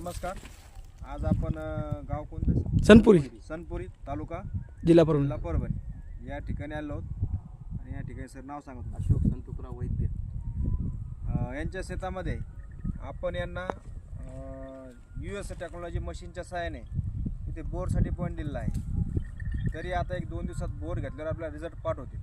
नमस्कार. आज आपण अ, गाव कोणतं? सनपुरी. सनपुरी तालुका जिल्हा परभणी. जिल्हा परभणी. या ठिकाणी आलो आहोत. आणि या ठिकाणी सर नाव सांगत अशोक संतुकराव वैद्य. अ, यांच्या शेतामध्ये आपण यांना यू एस टेक्नॉलॉजी मशीनच्या सहाय्याने इथे बोरसाठी पॉईंट दिलेला आहे. तरी आता एक दोन दिवसात बोर घेतल्यावर आपल्याला रिझल्ट पाठवतील